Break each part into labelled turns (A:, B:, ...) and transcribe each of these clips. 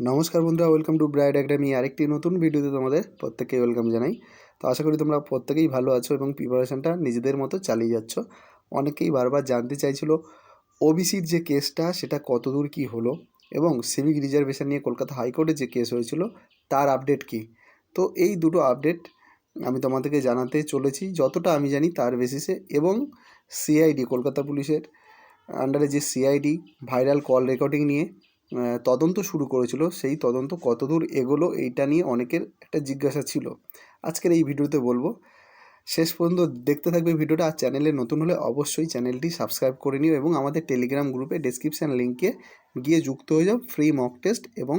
A: নমস্কার বন্ধুরা welcome to bride academy আরেকটি নতুন ভিডিওতে তোমাদের প্রত্যেককে ওয়েলকাম জানাই। তো আশা করি তোমরা প্রত্যেকেই ভালো আছো এবং প্রিপারেশনটা নিজেদের মতো চালিয়ে যাচ্ছ। অনেকেই বারবার জানতে চাইছিল ওবিসির যে কেসটা সেটা কতদূর কি হলো এবং সিভিক রিজার্ভেশন নিয়ে কলকাতা হাইকোর্টে যে কেস হয়েছিল, তার আপডেট কি? তো এই দুটো আপডেট আমি তোমাদেরকে জানাতে চলেছি, যতটা আমি জানি তার বেসিসে এবং সিআইডি কলকাতা পুলিশের আন্ডারে যে সিআইডি ভাইরাল কল রেকর্ডিং নিয়ে তদন্ত শুরু করেছিল। সেই তদন্ত কতদূর এগোলো এইটা নিয়ে অনেকের একটা জিজ্ঞাসা ছিল। আজকের এই ভিডিওতে বলব, শেষ পর্যন্ত দেখতে থাকবে ভিডিওটা। আর চ্যানেলে নতুন হলে অবশ্যই চ্যানেলটি সাবস্ক্রাইব করে নিও এবং আমাদের টেলিগ্রাম গ্রুপে ডেসক্রিপশান লিঙ্কে গিয়ে যুক্ত হয়ে যাও ফ্রি মক টেস্ট এবং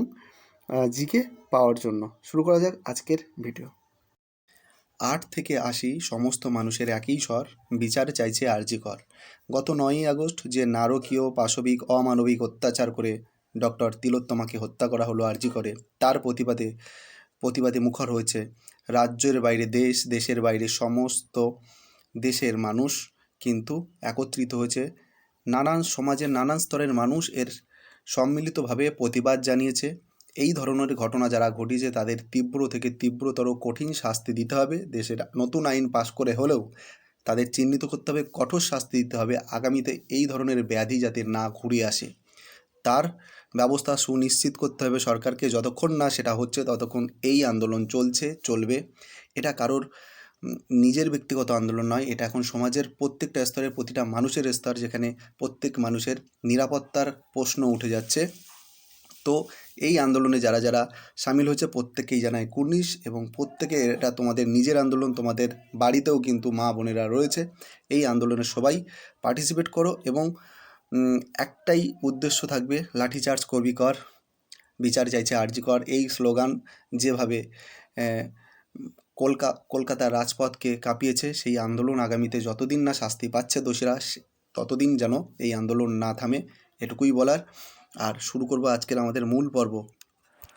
A: জিকে পাওয়ার জন্য। শুরু করা যাক আজকের ভিডিও। আট থেকে আশি সমস্ত মানুষের একই স্বর, বিচার চাইছে আরজি কর গত নয়ই আগস্ট যে নারকীয়, পাশবিক, অমানবিক অত্যাচার করে ডক্টর তিলোত্তমাকে হত্যা করা হলো আরজি করে। তার প্রতিবাদে প্রতিবাদে মুখর হয়েছে রাজ্যের বাইরে দেশ, দেশের বাইরে সমস্ত দেশের মানুষ কিন্তু একত্রিত হয়েছে। নানান সমাজের নানান স্তরের মানুষ এর সম্মিলিতভাবে প্রতিবাদ জানিয়েছে। এই ধরনের ঘটনা যারা ঘটিয়েছে তাদের তীব্র থেকে তীব্রতর কঠিন শাস্তি দিতে হবে। দেশের নতুন আইন পাশ করে হলেও তাদের চিহ্নিত করতে হবে, কঠোর শাস্তি দিতে হবে। আগামীতে এই ধরনের ব্যাধি যাতে না ঘুরে আসে, তার ব্যবস্থা সুনিশ্চিত করতে হবে সরকারকে। যতক্ষণ না সেটা হচ্ছে, ততক্ষণ এই আন্দোলন চলছে, চলবে। এটা কারোর নিজের ব্যক্তিগত আন্দোলন নয়। এটা এখন সমাজের প্রত্যেকটা স্তরের প্রতিটা মানুষের স্তর যেখানে প্রত্যেক মানুষের নিরাপত্তার প্রশ্ন উঠে যাচ্ছে। তো এই আন্দোলনে যারা যারা সামিল হয়েছে, প্রত্যেকেই জানায় কুর্নিশ এবং প্রত্যেকে এটা তোমাদের নিজের আন্দোলন, তোমাদের বাড়িতেও কিন্তু মা বোনেরা রয়েছে। এই আন্দোলনে সবাই পার্টিসিপেট করো এবং একটাই উদ্দেশ্য থাকবে লাঠিচার্জ করবি কর, বিচার চাইছে আরজি কর। এই স্লোগান যেভাবে কলকা, কলকাতার রাজপথকে কাঁপিয়েছে, সেই আন্দোলন আগামীতে যতদিন না শাস্তি পাচ্ছে দোষীরা ততদিন যেন এই আন্দোলন না থামে, এটুকুই বলার। আর শুরু করব আজকের আমাদের মূল পর্ব।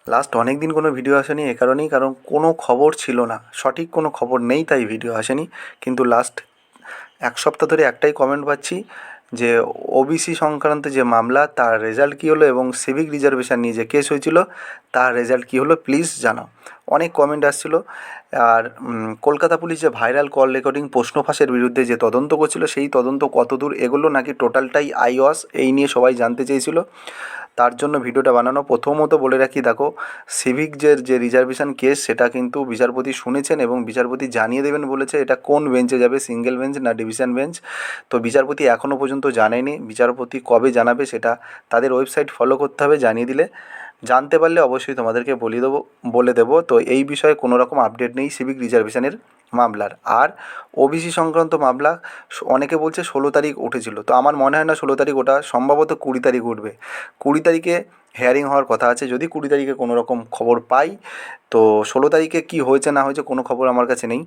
A: লাস্ট অনেক দিন কোনো ভিডিও আসেনি, এ কারণেই, কারণ কোনো খবর ছিল না। সঠিক কোনো খবর নেই, তাই ভিডিও আসেনি। কিন্তু লাস্ট এক সপ্তাহ ধরে একটাই কমেন্ট পাচ্ছি যে ওবিসি সংক্রান্ত যে মামলা, তার রেজাল্ট কী হলো এবং সিভিক রিজার্ভেশন নিয়ে যে কেস হয়েছিল, তার রেজাল্ট কী হলো? প্লিজ জানাও। অনেক কমেন্ট আসছিল। আর কলকাতা পুলিশ যে ভাইরাল কল রেকর্ডিং প্রশ্ন ফাঁসের বিরুদ্ধে যে তদন্ত করছিল, সেই তদন্ত কতদূর এগুলো নাকি টোটালটাই আইওয়াস, এই নিয়ে সবাই জানতে চেয়েছিল। তার জন্য ভিডিওটা বানানো প্রথমত বলে রাখি, দেখো সিভিক যে যে রিজার্ভেশন কেস সেটা কিন্তু বিচারপতি শুনেছেন এবং বিচারপতি জানিয়ে দেবেন বলেছে এটা কোন বেঞ্চে যাবে সিঙ্গেল বেঞ্চ না ডিভিশন বেঞ্চ তো বিচারপতি এখনও পর্যন্ত জানেনি বিচারপতি কবে জানাবে সেটা তাদের ওয়েবসাইট ফলো করতে হবে জানিয়ে দিলে। জানতে পারলে অবশ্যই তোমাদেরকে বলে দেবো বলে দেবো। তো এই বিষয়ে কোনো রকম আপডেট নেই সিভিক রিজার্ভেশনের মামলার। আর ওবিসি সংক্রান্ত মামলা অনেকে বলছে ষোলো তারিখ উঠেছিল। তো আমার মনে হয় না ষোলো তারিখ ওটা, সম্ভবত কুড়ি তারিখ উঠবে। কুড়ি তারিখে হেয়ারিং হওয়ার কথা আছে। যদি কুড়ি তারিখে কোনো রকম খবর পাই, তো ষোলো তারিখে কি হয়েছে না হয়েছে কোনো খবর আমার কাছে নেই।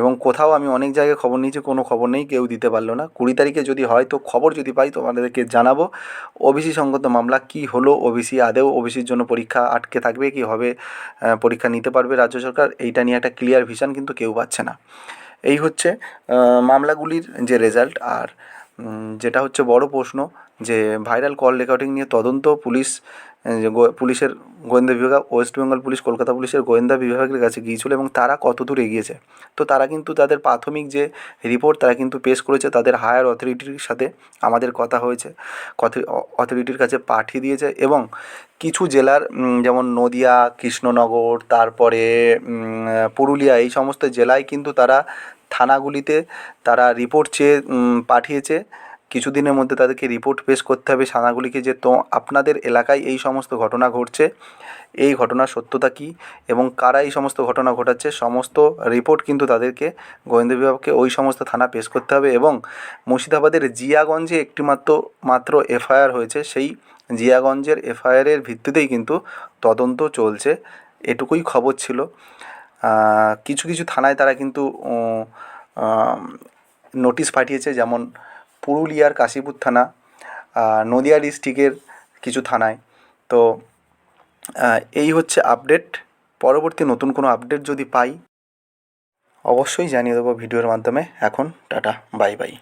A: এবং কোথাও আমি অনেক জায়গায় খবর নিয়েছি, কোনো খবর নেই, কেউ দিতে পারল না। কুড়ি তারিখে যদি হয়, তো খবর যদি পাই, তোমাদেরকে জানাব। ওবিসি সংক্রান্ত মামলা কি হলো? ওবিসি আদেও ওবিসির জন্য পরীক্ষা আটকে থাকবে, কি হবে পরীক্ষা নিতে পারবে রাজ্য সরকার? এইটা নিয়ে একটা ক্লিয়ার ভিশন কিন্তু কেউ পাচ্ছে না। এই হচ্ছে মামলাগুলির যে রেজাল্ট আর যেটা হচ্ছে বড় প্রশ্ন যে ভাইরাল কল রেকর্ডিং নিয়ে তদন্ত পুলিশ পুলিশের গোয়েন্দা বিভাগ, ওয়েস্ট বেঙ্গল পুলিশ, কলকাতা পুলিশের গোয়েন্দা বিভাগের কাছে গিয়েছিল এবং তারা কত দূর এগিয়েছে। তো তারা কিন্তু তাদের প্রাথমিক যে রিপোর্ট তারা কিন্তু পেশ করেছে, তাদের হায়ার অথরিটির সাথে আমাদের কথা হয়েছে। অথরিটির কাছে পাঠিয়ে দিয়েছে এবং কিছু জেলার যেমন নদিয়া, কৃষ্ণনগর, তারপরে পুরুলিয়া, এই সমস্ত জেলায় কিন্তু তারা থানাগুলিতে তারা রিপোর্ট চেয়ে পাঠিয়েছে। কিছুদিনের মধ্যে তাদেরকে রিপোর্ট পেশ করতে হবে থানাগুলিকে যে তো, আপনাদের এলাকায় এই সমস্ত ঘটনা ঘটছে, এই ঘটনার সত্যতা কী এবং কারা এই সমস্ত ঘটনা ঘটাচ্ছে, সমস্ত রিপোর্ট কিন্তু তাদেরকে, গোয়েন্দা বিভাগকে ওই সমস্ত থানা পেশ করতে হবে এবং মুর্শিদাবাদের জিয়াগঞ্জে একটি মাত্র এফআইআর হয়েছে। সেই জিয়াগঞ্জের এফআইআরের ভিত্তিতেই কিন্তু তদন্ত চলছে। এটুকুই খবর ছিল। কিছু কিছু থানায় তারা কিন্তু নোটিশ পাঠিয়েছে যেমন পুরুলিয়ার কাশীপুর থানা নদিয়া ডিস্ট্রিক্টের কিছু থানায়। তো এই হচ্ছে আপডেট। পরবর্তী নতুন কোনো আপডেট যদি পাই, অবশ্যই জানিয়ে দেবো ভিডিওর মাধ্যমে। এখন টাটা, বাই বাই।